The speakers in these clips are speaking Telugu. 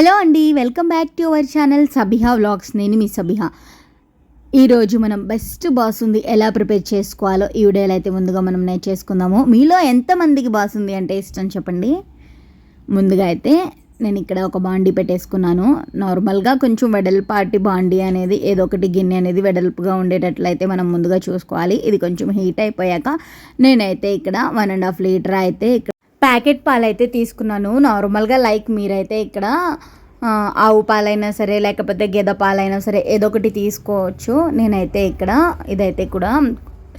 హలో అండి welcome back to our channel Sabiha vlogs. నేను మీ సబిహా. ఈరోజు మనం బెస్ట్ బాసుంది ఎలా ప్రిపేర్ చేసుకోవాలో ఈ వీడియోలో అయితే ముందుగా మనం నేర్చేసుకుందాము మీలో ఎంతమందికి బాసుంది అంటే ఇష్టం చెప్పండి. ముందుగా అయితే నేను ఇక్కడ ఒక బాండీ పెట్టేసుకున్నాను. నార్మల్గా కొంచెం వెడల్పాటి బాండీ అనేది ఏదో ఒకటి గిన్నె అనేది వెడల్పుగా ఉండేటట్లయితే మనం ముందుగా చూసుకోవాలి. ఇది కొంచెం హీట్ అయిపోయాక నేనైతే ఇక్కడ వన్ అండ్ హాఫ్ లీటర్ అయితే ఇక్కడ ప్యాకెట్ పాలైతే తీసుకున్నాను. నార్మల్గా లైక్ మీరైతే ఇక్కడ ఆవు పాలైనా సరే లేకపోతే గెద పాలైనా సరే ఏదో ఒకటి తీసుకోవచ్చు. నేనైతే ఇక్కడ ఇదైతే కూడా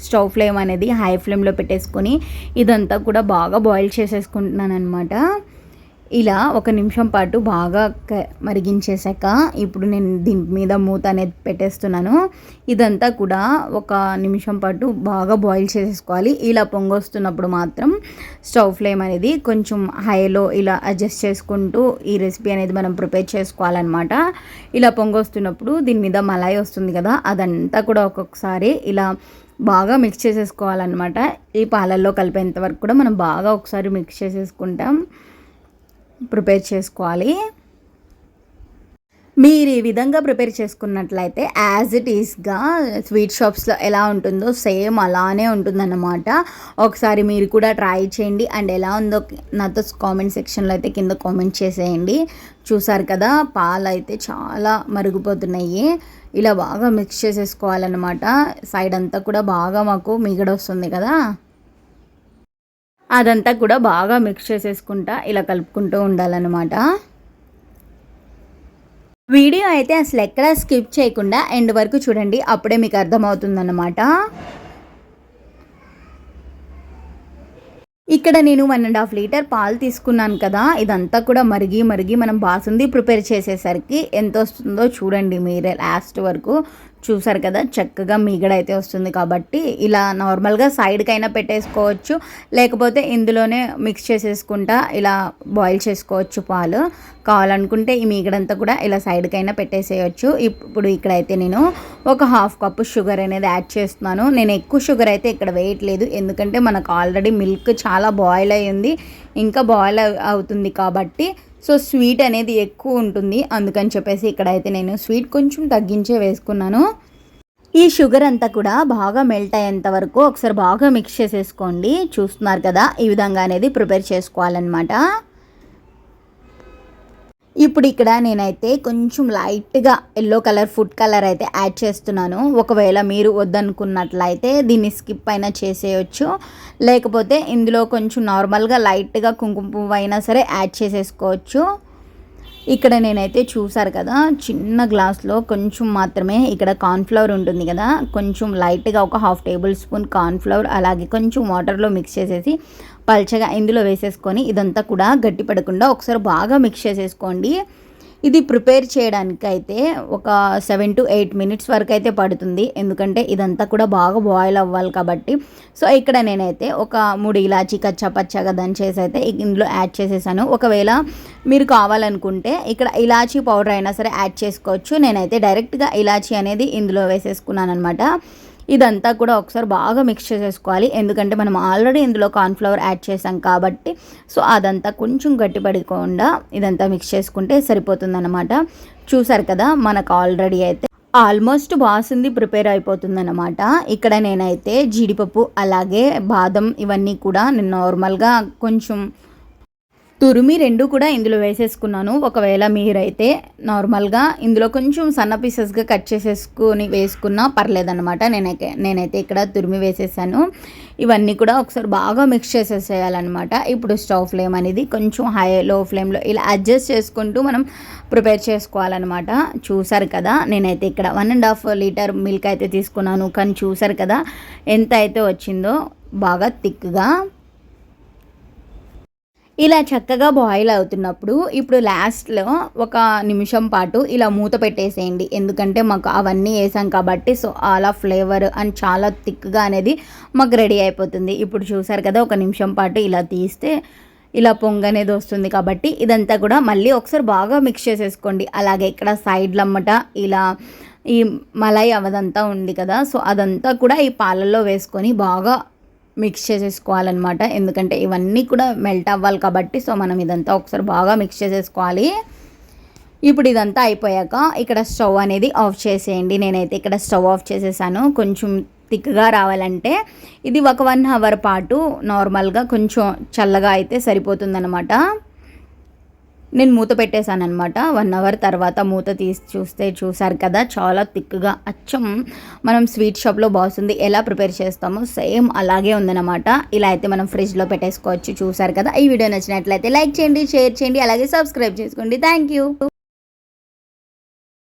స్టవ్ ఫ్లేమ్ అనేది హై ఫ్లేమ్లో పెట్టేసుకొని ఇదంతా కూడా బాగా బాయిల్ చేసేసుకుంటున్నాను అనమాట ఇలా ఒక నిమిషం పాటు బాగా క- మరిగించేసాక ఇప్పుడు నేను దీని మీద మూత అనేది పెట్టేస్తున్నాను. ఇదంతా కూడా ఒక నిమిషం పాటు బాగా బాయిల్ చేసేసుకోవాలి. ఇలా పొంగొస్తున్నప్పుడు మాత్రం స్టవ్ ఫ్లేమ్ అనేది కొంచెం హైలో ఇలా అడ్జస్ట్ చేసుకుంటూ ఈ రెసిపీ అనేది మనం ప్రిపేర్ చేసుకోవాలన్నమాట. ఇలా పొంగొస్తున్నప్పుడు దీని మీద మలాయి వస్తుంది కదా అదంతా కూడా ఒక్కొక్కసారి ఇలా బాగా మిక్స్ చేసేసుకోవాలన్నమాట. ఈ పాలల్లో కలిపేంత వరకు కూడా మనం బాగా ఒకసారి మిక్స్ చేసేసుకుంటాం. ప్రిపేర్ చేసుకోవాలి. మీరు ఈ విధంగా ప్రిపేర్ చేసుకున్నట్లయితే యాజ్ ఇట్ ఈస్గా స్వీట్ షాప్స్లో ఎలా ఉంటుందో సేమ్ అలానే ఉంటుందన్నమాట. ఒకసారి మీరు కూడా ట్రై చేయండి. అండ్ ఎలా ఉందో నాతో కామెంట్ సెక్షన్లో అయితే కింద కామెంట్ చేసేయండి. చూసారు కదా పాలు అయితే చాలా మరిగిపోతున్నాయి. ఇలా బాగా మిక్స్ చేసేసుకోవాలన్నమాట. సైడ్ అంతా కూడా బాగా మాకు మిగడొస్తుంది కదా. అదంతా కూడా బాగా మిక్స్ చేసేసుకుంటా ఇలా కలుపుకుంటూ ఉండాలన్నమాట. వీడియో అయితే అసలు ఎక్కడ స్కిప్ చేయకుండా ఎండ్ వరకు చూడండి అప్పుడే మీకు అర్థమవుతుందన్నమాట. ఇక్కడ నేను వన్ అండ్ హాఫ్ లీటర్ పాలు తీసుకున్నాను కదా ఇదంతా కూడా మరిగి మరిగి మనం బాసుంది ప్రిపేర్ చేసేసరికి ఎంత వస్తుందో చూడండి మీరే లాస్ట్ వరకు. చూసారు కదా చక్కగా మీగడ అయితే వస్తుంది కాబట్టి ఇలా నార్మల్గా సైడ్కైనా పెట్టేసుకోవచ్చు. లేకపోతే ఇందులోనే మిక్స్ చేసేసుకుంటా ఇలా బాయిల్ చేసుకోవచ్చు పాలు. కావాలనుకుంటే ఈ మీగడంతా కూడా ఇలా సైడ్కైనా పెట్టేసేయచ్చు. ఇప్పుడు ఇక్కడైతే నేను ఒక హాఫ్ కప్పు షుగర్ అనేది యాడ్ చేస్తున్నాను. నేను ఎక్కువ షుగర్ అయితే ఇక్కడ వేయట్లేదు. ఎందుకంటే మనకు ఆల్రెడీ మిల్క్ చాలా బాయిల్ అయ్యింది. ఇంకా బాయిల్ అవుతుంది కాబట్టి సో స్వీట్ అనేది ఎక్కువ ఉంటుంది. అందుకని చెప్పేసి ఇక్కడైతే నేను స్వీట్ కొంచెం తగ్గించే వేసుకున్నాను. ఈ షుగర్ అంతా కూడా బాగా మెల్ట్ అయ్యేంత వరకు ఒకసారి బాగా మిక్స్ చేసేసుకోండి. చూస్తున్నారు కదా ఈ విధంగా అనేది ప్రిపేర్ చేసుకోవాలన్నమాట. ఇప్పుడు ఇక్కడ నేనైతే కొంచెం లైట్గా ఎల్లో కలర్ ఫుడ్ కలర్ అయితే యాడ్ చేస్తున్నాను. ఒకవేళ మీరు వద్దనుకున్నట్లయితే దీన్ని స్కిప్ అయినా చేసేయచ్చు. లేకపోతే ఇందులో కొంచెం నార్మల్గా లైట్గా కుంకుమ పువ్వు అయినా సరే యాడ్ చేసేసుకోవచ్చు. ఇక్కడ నేనైతే చూసారు కదా చిన్న గ్లాస్లో కొంచెం మాత్రమే ఇక్కడ కార్న్ఫ్లవర్ ఉంటుంది కదా కొంచెం లైట్గా ఒక హాఫ్ టేబుల్ స్పూన్ కార్న్ఫ్లవర్ అలాగే కొంచెం వాటర్లో మిక్స్ చేసేసి పల్చగా ఇందులో వేసేసుకొని ఇదంతా కూడా గట్టి పడకుండా ఒకసారి బాగా మిక్స్ చేసేసుకోండి. ఇది ప్రిపేర్ చేయడానికి అయితే ఒక సెవెన్ టు ఎయిట్ మినిట్స్ వరకు అయితే పడుతుంది. ఎందుకంటే ఇదంతా కూడా బాగా బాయిల్ అవ్వాలి కాబట్టి. సో ఇక్కడ నేనైతే ఒక మూడు ఇలాచీ కచ్చా పచ్చగా దంచేసి అయితే ఇందులో యాడ్ చేసేసాను. ఒకవేళ మీరు కావాలనుకుంటే ఇక్కడ ఇలాచీ పౌడర్ అయినా సరే యాడ్ చేసుకోవచ్చు. నేనైతే డైరెక్ట్గా ఇలాచీ అనేది ఇందులో వేసేసుకున్నాను అనమాట ఇదంతా కూడా ఒకసారి బాగా మిక్స్ చేసేసుకోవాలి. ఎందుకంటే మనం ఆల్రెడీ ఇందులో కార్న్ఫ్లవర్ యాడ్ చేసాం కాబట్టి సో అదంతా కొంచెం గట్టిపడకుండా ఇదంతా మిక్స్ చేసుకుంటే సరిపోతుందన్నమాట. చూసారు కదా మనకు ఆల్రెడీ అయితే ఆల్మోస్ట్ బాసుంది ప్రిపేర్ అయిపోతుందన్నమాట. ఇక్కడ నేనైతే జీడిపప్పు అలాగే బాదం ఇవన్నీ కూడా నేను నార్మల్గా కొంచెం తురిమి రెండు కూడా ఇందులో వేసేసుకున్నాను. ఒకవేళ మీరైతే నార్మల్గా ఇందులో కొంచెం సన్న పీసెస్గా కట్ చేసేసుకొని వేసుకున్నా పర్లేదన్నమాట. నేనైతే నేనైతే ఇక్కడ తురిమి వేసేసాను. ఇవన్నీ కూడా ఒకసారి బాగా మిక్స్ చేసేసేయాలన్నమాట. ఇప్పుడు స్టవ్ ఫ్లేమ్ అనేది కొంచెం హై లో ఫ్లేమ్లో ఇలా అడ్జస్ట్ చేసుకుంటూ మనం ప్రిపేర్ చేసుకోవాలన్నమాట. చూసారు కదా నేనైతే ఇక్కడ one and half litre milk అయితే తీసుకున్నాను. కానీ చూసారు కదా ఎంత అయితే వచ్చిందో బాగా థిక్గా ఇలా చక్కగా బాయిల్ అవుతున్నప్పుడు ఇప్పుడు లాస్ట్లో ఒక నిమిషం పాటు ఇలా మూత పెట్టేసేయండి. ఎందుకంటే మాకు అవన్నీ వేసాం కాబట్టి సో అలా ఫ్లేవర్ అండ్ చాలా థిక్గా అనేది మాకు రెడీ అయిపోతుంది. ఇప్పుడు చూసారు కదా ఒక నిమిషం పాటు ఇలా తీస్తే ఇలా పొంగ అనేది వస్తుంది కాబట్టి ఇదంతా కూడా మళ్ళీ ఒకసారి బాగా మిక్స్ చేసేసుకోండి. అలాగే ఇక్కడ సైడ్లమ్మట ఇలా ఈ మలై అవదంతా ఉంది కదా సో అదంతా కూడా ఈ పాలల్లో వేసుకొని బాగా మిక్స్ చేసేసుకోవాలన్నమాట. ఎందుకంటే ఇవన్నీ కూడా మెల్ట్ అవ్వాలి కాబట్టి సో మనం ఇదంతా ఒకసారి బాగా మిక్స్ చేసేసుకోవాలి. ఇప్పుడు ఇదంతా అయిపోయాక ఇక్కడ స్టవ్ అనేది ఆఫ్ చేసేయండి. నేనైతే ఇక్కడ స్టవ్ ఆఫ్ చేసేసాను. కొంచెం థిక్గా రావాలంటే ఇది ఒక వన్ అవర్ పాటు నార్మల్గా కొంచెం చల్లగా అయితే సరిపోతుందన్నమాట. నేను మూత పెట్టేశాను అనమాట వన్ అవర్ తర్వాత మూత తీసి చూస్తే చూసారు కదా చాలా థిక్గా అచ్చం మనం స్వీట్ షాప్లో బాగుంది ఎలా ప్రిపేర్ చేస్తామో సేమ్ అలాగే ఉందన్నమాట. ఇలా అయితే మనం ఫ్రిడ్జ్లో పెట్టేసుకోవచ్చు చూసారు కదా. ఈ వీడియో నచ్చినట్లయితే లైక్ చేయండి షేర్ చేయండి అలాగే సబ్స్క్రైబ్ చేసుకోండి. Thank you